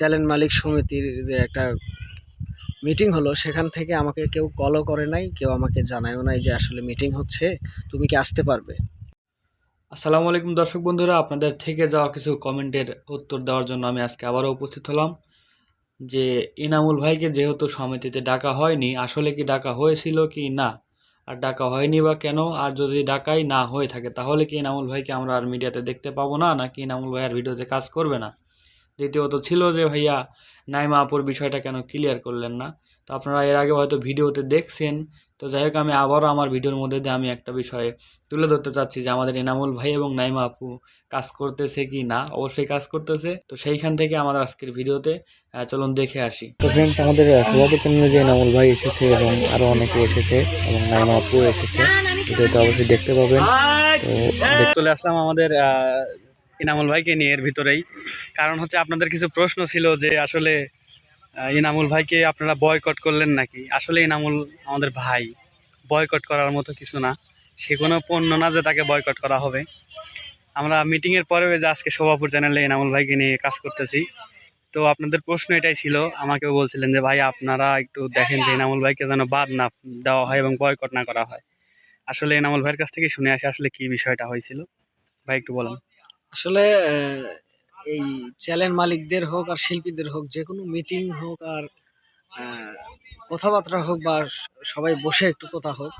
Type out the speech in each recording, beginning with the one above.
Channel মালিক সমিতির যে একটা মিটিং হলো, সেখান থেকে আমাকে কেউ কলও করে নাই, কেউ আমাকে জানায়ও নাই যে আসলে মিটিং হচ্ছে, তুমি কি আসতে পারবে? আসসালামু আলাইকুম দর্শক বন্ধুরা, আপনাদের থেকে যাওয়া কিছু কমেন্টের উত্তর দেওয়ার জন্য আমি আজকে আবারও উপস্থিত হলাম। যে ইনামুল ভাইকে যেহেতু সমিতিতে ডাকা হয়নি, আসলে কি ডাকা হয়েছিল কি না? আর ডাকা হয়নি বা কেন? আর যদি ডাকাই না হয়ে থাকে, তাহলে কি ইনামুল ভাইকে আমরা আর মিডিয়াতে দেখতে পাবো না? নাকি ইনামুল ভাই আর ভিডিওতে কাজ করবে না? দ্বিতীয়ত ছিল যে ভাইয়া নাইমা আপুর বিষয়টা কেন ক্লিয়ার করলেন না? তো আপনারা এর আগে হয়তো ভিডিওতে দেখছেন। তো যাই হোক আমি আবারও আমার ভিডিওর মধ্যে দিয়ে আমি একটা বিষয়ে তুলে ধরতে চাচ্ছি যে আমাদের এনামুল ভাই এবং নাইমা আপু কাজ করতেছে কি না? অবশ্যই কাজ করতেছে। তো সেইখান থেকে আমাদের আজকের ভিডিওতে চলুন দেখে আসি। তো ফ্রেন্ডস আমাদের সভাপতি চ্যানেলে যে এনামুল ভাই এসেছে এবং আরও অনেকে এসেছে এবং নাইমা আপু এসেছে। ভিডিওতে অবশ্যই দেখতে পাবেন। তো চলে আসলাম আমাদের আহ, ইনামুল ভাইকে নিয়ে এর ভিতরেই। কারণ হচ্ছে আপনাদের কিছু প্রশ্ন ছিল যে আসলে ইনামুল ভাইকে আপনারা বয়কট করলেন নাকি? আসলে ইনামুল আমাদের ভাই বয়কট করার মতো কিছু না। সে কোনো পণ্য না যে তাকে বয়কট করা হবে। আমরা মিটিংয়ের পরেও যে আজকে শোভাপুর চ্যানেলে ইনামুল ভাইকে নিয়ে কাজ করতেছি। তো আপনাদের প্রশ্ন এটাই ছিল, আমাকেও বলছিলেন যে, ভাই, আপনারা একটু দেখেন যে ইনামুল ভাইকে যেন বাদ না দেওয়া হয় এবং বয়কট না করা হয়। আসলে এনামুল ভাইয়ের কাছ থেকে শুনে আসে আসলে কি বিষয়টা হয়েছিল। ভাই, একটু বলুন। আসলে এই চ্যানেল মালিকদের হোক আর শিল্পীদের হোক যে কোনো মিটিং হোক আর কথাবার্তা হোক বা সবাই বসে একটু কথা হোক,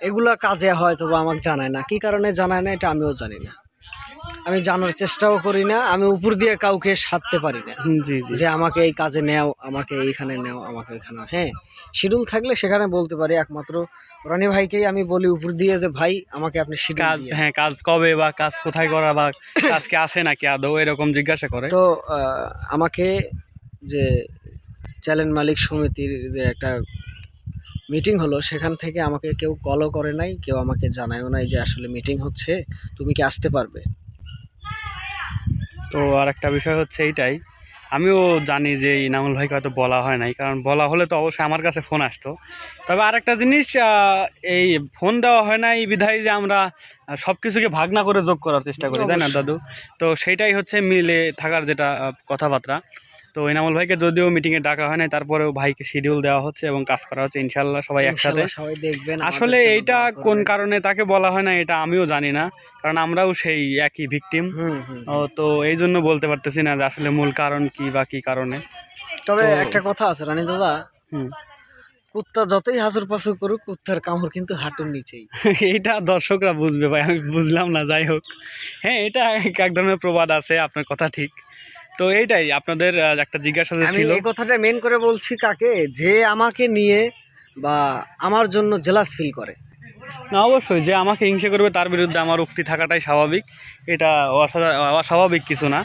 এগুলা কাজে হয়তো বা আমাকে জানায় না। কি কারণে জানায় না, এটা আমিও জানি না। আমি জানার চেষ্টাও করি না আমি উপর দিয়ে কাউকে সাধতে পারি না। জি জি। যে আমাকে এই কাজে নেও আমাকে এইখানে নেও আমাকে এখানে হ্যাঁ শিডিউল থাকলে সেখানে বলতে পারি একমাত্র রনি ভাইকেই আমি বলি উপর দিয়ে যে ভাই আমাকে আপনি কাজ হ্যাঁ কাজ কবে বা কাজ কোথায় করা বা কাজকে আসে নাকি আদৌ? এরকম জিজ্ঞাসা করে। তো আমাকে যে চ্যানেল মালিক সমিতির যে একটা মিটিং হলো সেখান থেকে আমাকে কেউ কলও করে নাই কেউ আমাকে জানায়ও নাই যে আসলে মিটিং হচ্ছে তুমি কি আসতে পারবে? তো আর একটা বিষয় হচ্ছে এইটাই। আমিও জানি যে ইনামুল ভাইকে হয়তো বলা হয় নাই কারণ বলা হলে তো অবশ্যই আমার কাছে ফোন আসতো। তবে আরেকটা জিনিস আহ, এই ফোন দেওয়া হয় না এই বিধায় যে আমরা সব কিছুকে ভাগনা করে যোগ করার চেষ্টা করি তাই না দাদু? তো সেইটাই হচ্ছে মিলে থাকার যেটা কথাবার্তা। তো ইনামুল ভাইকে যদিও মিটিংয়ে ডাকা হয় নাই তারপরেও ভাইকে শিডিউল দেওয়া হচ্ছে এবং কাজ করা হচ্ছে ইনশাল্লাহ সবাই একসাথে। সবাই দেখবেন আসলে এইটা কোন কারণে তাকে বলা হয় না এটা আমিও জানি না কারণ আমরাও সেই একই ভিকটিম তো এই জন্য বলতে পারতেছি না যে আসলে মূল কারণ কি বা কি কারণে। তবে একটা কথা আছে রানী দাদা। হুম। কুত্তা যতই হাজুর পাসুর করুক কুত্তার কামড় কিন্তু হাঁটুর নিচেই। এইটা দর্শকরা বুঝবে ভাই আমি বুঝলাম না যাই হোক। হ্যাঁ এটা এক ধরনের প্রবাদ আছে আপনার কথা ঠিক। তো এইটাই আপনাদের একটা জিজ্ঞাসা আমি ছিল। এই কথাটা মেন করে বলছি কাকে? যে আমাকে নিয়ে বা আমার জন্য জেলাস ফিল করে। না অবশ্যই যে আমাকে হিংসে করবে তার বিরুদ্ধে আমার উক্তি থাকাটাই স্বাভাবিক। এটা অস্বাভাবিক কিছু না।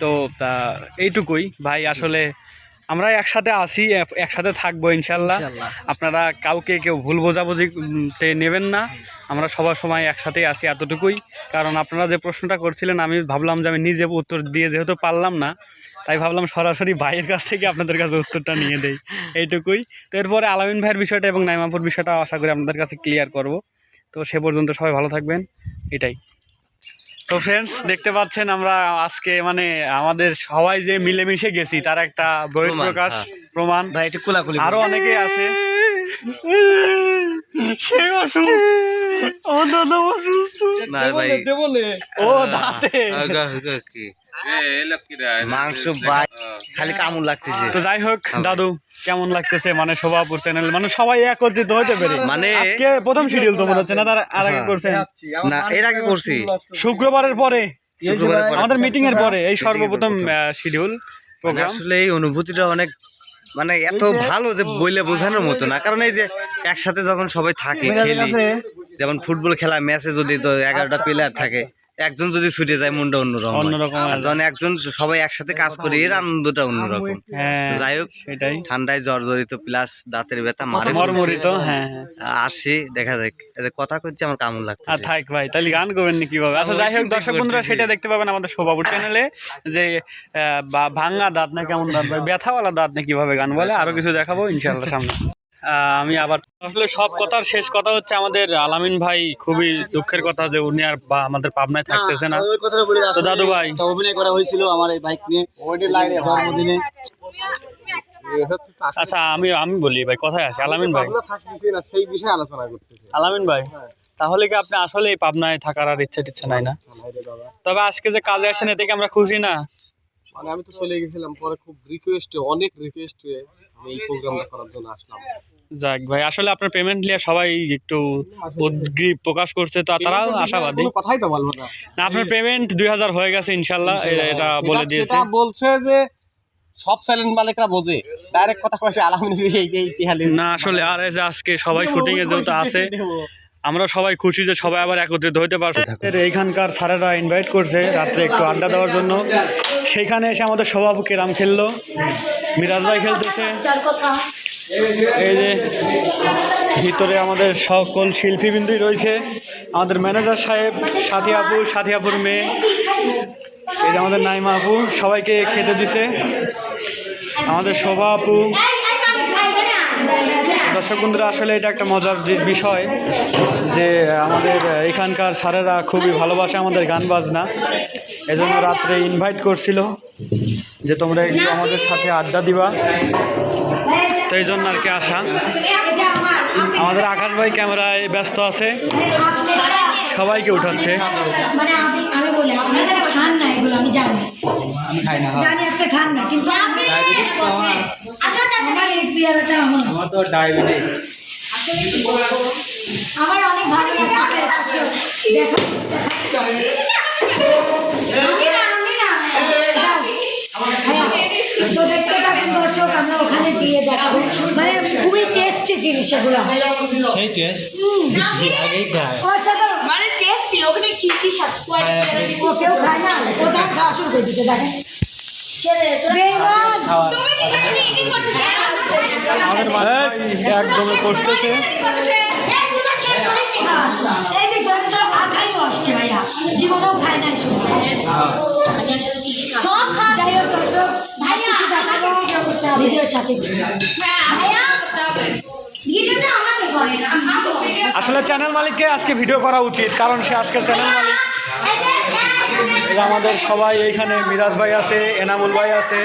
তো তা এইটুকুই। ভাই আসলে আমরা একসাথে আসি একসাথে থাকব ইনশাল্লাহ। আপনারা কাউকে কেউ ভুল বোঝাবুঝি তে নেবেন না। আমরা সবার সময় একসাথেই আসি এতটুকুই। কারণ আপনারা যে প্রশ্নটা করছিলেন আমি ভাবলাম যে আমি নিজে উত্তর দিয়ে যেহেতু পারলাম না তাই ভাবলাম সরাসরি ভাইয়ের কাছ থেকে আপনাদের কাছে উত্তরটা নিয়ে দেই। এইটুকুই। তো এরপরে আলামিন ভাইয়ের বিষয়টা এবং নাইমাপুর বিষয়টা আশা করি আপনাদের কাছে ক্লিয়ার করব। তো সে পর্যন্ত সবাই ভালো থাকবেন। এটাই। তো ফ্রেন্ডস দেখতে পাচ্ছেন আমরা আজকে মানে আমাদের সবাই যে মিলেমিশে গেছি তার একটা বহিঃপ্রকাশ প্রমাণ ভাই এটা কোলাকুলি আরও অনেকে আছে। সে অসুস্থ আমার দাদা অসুস্থ না ভাই। দেবলে ও দাঁতে। আগা আগা কি? মাংস ভাই খালি কামড় লাগতেছে। তো যাই হোক দাদু কেমন লাগতেছে? মানে শোভাপুর চ্যানেল মানে সবাই একত্রিত হতে পেরে। মানে আজকে প্রথম শিডিউল তো মনে হচ্ছে না তার আর আগে করছেন? না এর আগে করছি। শুক্রবারের পরে। আমাদের মিটিং এর পরে এই সর্বপ্রথম শিডিউল মানে প্রোগ্রাম আসলে এই অনুভূতিটা অনেক মানে এত ভালো যে বইলে বোঝানোর মতো না। কারণ এই যে একসাথে যখন সবাই থাকে খেলি। যেমন ফুটবল খেলা ম্যাচে যদি তো এগারোটা প্লেয়ার থাকে একজন যদি ছুটে যায় মনটা অন্যরকম অন্যরকম আর যখন একজন সবাই একসাথে কাজ করি এর আনন্দটা অন্যরকম। হ্যাঁ যাই হোক সেটাই। ঠান্ডায় জর্জরিত প্লাস দাঁতের ব্যথা মারে মর্মরিত হ্যাঁ হ্যাঁ। আসি দেখা যাক। এদের কথা করছে আমার আর লাগছে থাক ভাই তাহলে গান করবেন নি কীভাবে? আচ্ছা যাই হোক দর্শক বন্ধুরা সেটা দেখতে পাবেন আমাদের শোভাপুর চ্যানেলে যে আহ, বা- ভাঙা দাঁত না কেমন দাঁত বা ব্যথাওয়ালা দাঁত না কীভাবে গান বলে? আরও কিছু দেখাবো ইনশাল্লাহ সামনে। আমি আবার আসলে সব কথার শেষ কথা হচ্ছে আমাদের আলামিন ভাই খুবই দুঃখের কথা যে উনি আর বা আমাদের পাবনায় থাকতেছে না। তো দাদু ভাই। অভিনয় করা হয়েছিল আমার এই বাইক নিয়ে জন্মদিনে। আচ্ছা আমি আমি বলি ভাই কোথায় আছে আলামিন ভাই। সেই বিষয়ে আলোচনা করতেছি। আলামিন ভাই তাহলে কি আপনি আসলে এই পাবনায় থাকার আর ইচ্ছা টিচ্ছে নাই না? তবে আজকে যে কাজে আসছেন এতে কি আমরা খুশি না? মানে আমি তো চলে গেছিলাম পরে খুব রিকোয়েস্টে অনেক রিকোয়েস্টে আমি এই প্রোগ্রামটা করার জন্য আসলাম। যাক ভাই আসলে আপনার পেমেন্ট নিয়ে সবাই একটু উদ্গ্রীব প্রকাশ করছে তো তারাও আশাবাদী কোনো কথাই তো বলব না। না আপনার পেমেন্ট দুই হাজার হয়ে গেছে ইনশাল্লাহ এটা বলে দিয়েছে। সেটা বলছে যে সব চ্যালেঞ্জ মালিকরা বোঝে। ডাইরেক্ট কথা কয়েছে আলহামদুলিল্লাহ এই এই না আসলে আর এই যে আজকে সবাই শুটিং এ যেহেতু আছে আমরা সবাই খুশি যে সবাই আবার একত্রিত হতে পারছে। এইখানকার স্যারেরা ইনভাইট করছে রাত্রে একটু আড্ডা দেওয়ার জন্য। সেইখানে এসে আমাদের সভাপতি কেরাম খেললো মিরাজ ভাই খেলতেছে। এই যে ভিতরে আমাদের সকল শিল্পীবৃন্দই রয়েছে। আমাদের ম্যানেজার সাহেব, সাথী আপু, সাথী আপুর মেয়ে, এই যে আমাদের নাইমা আপু, সবাইকে খেতে দিছে। আমাদের শোভা আপু। দর্শক বন্ধুরা, আসলে এটা একটা মজার বিষয় যে আমাদের এখানকার স্যারেরা খুবই ভালোবাসে আমাদের গান বাজনা। এজন্য রাত্রে ইনভাইট করছিল যে তোমরা একটু আমাদের সাথে আড্ডা দিবা। তো এই জন্য আর কি আসা। আমাদের আকাশ ভাই ক্যামেরায় ব্যস্ত আছে। সবাইকে উঠাচ্ছে। মানে আমি আমি বলি আপনারা খান না এগুলো আমি জানি। আমি খাই না জানি আপনি খান না কিন্তু আমি আমার এই পেয়ারাটা আমার আমার তো ডায়াবেটিস আমার অনেক ভালো লাগে। জিনিস এগুলো। সেই টেস্ট আগেই খায়। আচ্ছা মানে টেস্টি ওখানে কি কি স্বাদ ও কেউ খায় না? ও তার খাওয়া শুরু করে দিতে দেখেন। বেমান তুমি কি এখানে এডিট করতে আমাদের ভাই একদমে বসতেছে এই যে গন্ধ আখাইও আসছে ভাইয়া। জীবনেও খায় নাই যাই হোক দর্শক ভাইয়া ভিডিওর সাথে। আসলে চ্যানেল মালিককে আজকে ভিডিও করা উচিত কারণ সে আজকে চ্যানেল মালিক। আমাদের সবাই এইখানে মিরাজ ভাই আছে এনামুল ভাই আছে।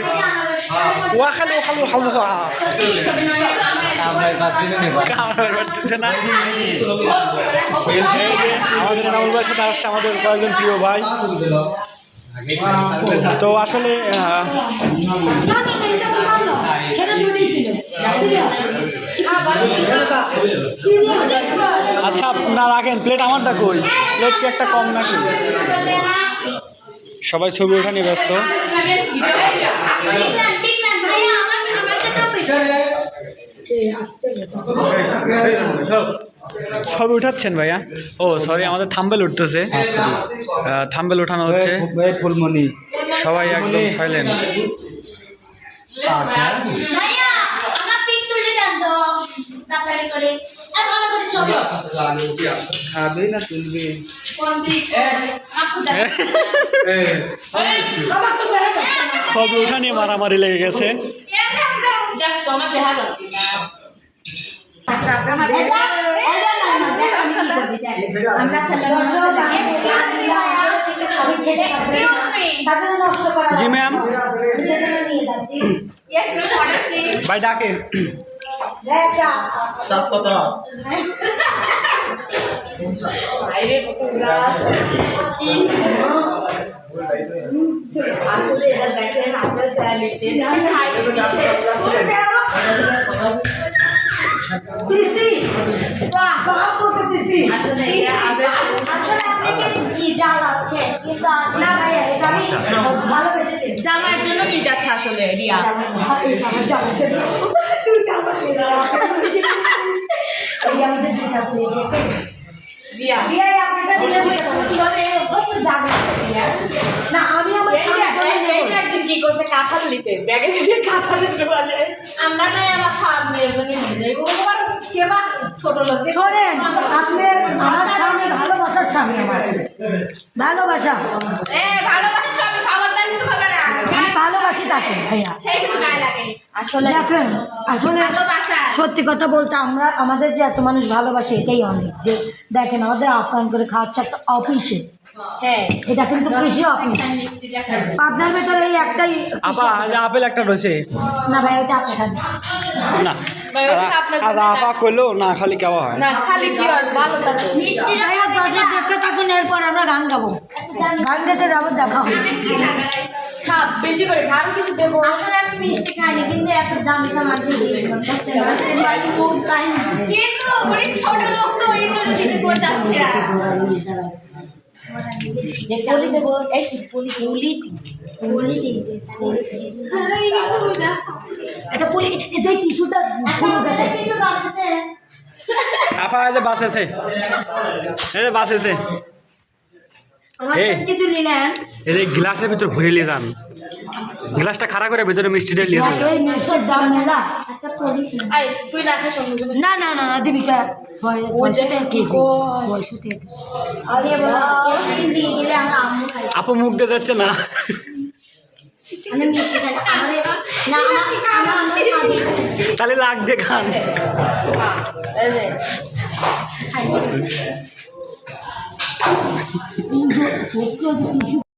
এনামুল ভাইয়ের সাথে আসছে আমাদের কয়েকজন প্রিয় ভাই। তো আসলে আচ্ছা না রাখেন প্লেট আমারটা কই? প্লেট কি একটা কম নাকি? সবাই ছবি ওঠা নিয়ে ব্যস্ত। ছবি উঠাচ্ছেন ভাইয়া? ও সরি আমাদের থাম্বেল উঠতেছে। থাম্বেল উঠানো হচ্ছে। ফুলমণি। সবাই একদম সাইলেন্ট খাবে না তুলবে আমার উঠা নিয়ে মারামারি লেগে গেছে দেখ তো আমার দেখা যাচ্ছে জি ma'am yes ma'am order please ভাই ডাকেন ভালোবেসেছি। জামার জন্য কি যাচ্ছে আসলে রিয়া। রিয়া। না আমি আমার সামনে একদিন কি করছে কাঁঠাল লিতে ব্যাগে কাঁঠালের বলে আমরা নাই আমার খাওয়ার মেয়ের জন্য নিয়ে কেবা ছোট লোক? শোনেন আপনি আমার সামনে ভালোবাসার সামনে আমার। ভালোবাসা। এ ভালোবাসার সামনে খাবার দান কিছু করবে না। ভালোবাসা ভালোবাসি তাকে ভাইয়া। সেই কিন্তু গায়ে লাগে। আসলে দেখেন আসলে ভালোবাসা সত্যি কথা বলতে আমরা আমাদের যে এত মানুষ ভালোবাসে এটাই অনেক। যে দেখেন আমাদের আপ্যায়ন করে খাওয়াচ্ছে একটা অফিসে হ্যাঁ। এটা কিন্তু কৃষি অফিস আপনার ভেতরে এই একটাই আপা আপেল একটা রয়েছে। না ভাই ওটা আপনি খান। না। আপা করল না খালি কেমন হয়। না খালি কি আর ভালো থাকে। যাই হোক দর্শক দেখতে থাকুন এরপর আমরা গান গাবো। গান গেতে যাব দেখা হবে। খা বেশি করে কিছু দেবো। আসলে আমি মিষ্টি খাইনি কিন্তু এত দাম দাম আছে। কিন্তু অনেক ছোট লোক তো এই জন্য দিতে বোঝাচ্ছে পলি দেবো এই পলি পলি পলি এটা পলি যে টিস্যুটা আপা বাস আছে বাস আছে। কিছু নিলেন এই গ্লাসের ভিতর ভরে নিয়ে যান গ্লাসটা খাড়া করে ভিতরে মিষ্টিটা নিয়ে না না না না দিয়ে খাই আপু মুখ দিয়ে যাচ্ছে না তাহলে মিষ্টি খাই আমারে না আমার আমার আমার তাহলে লাগ দিয়ে খান খাই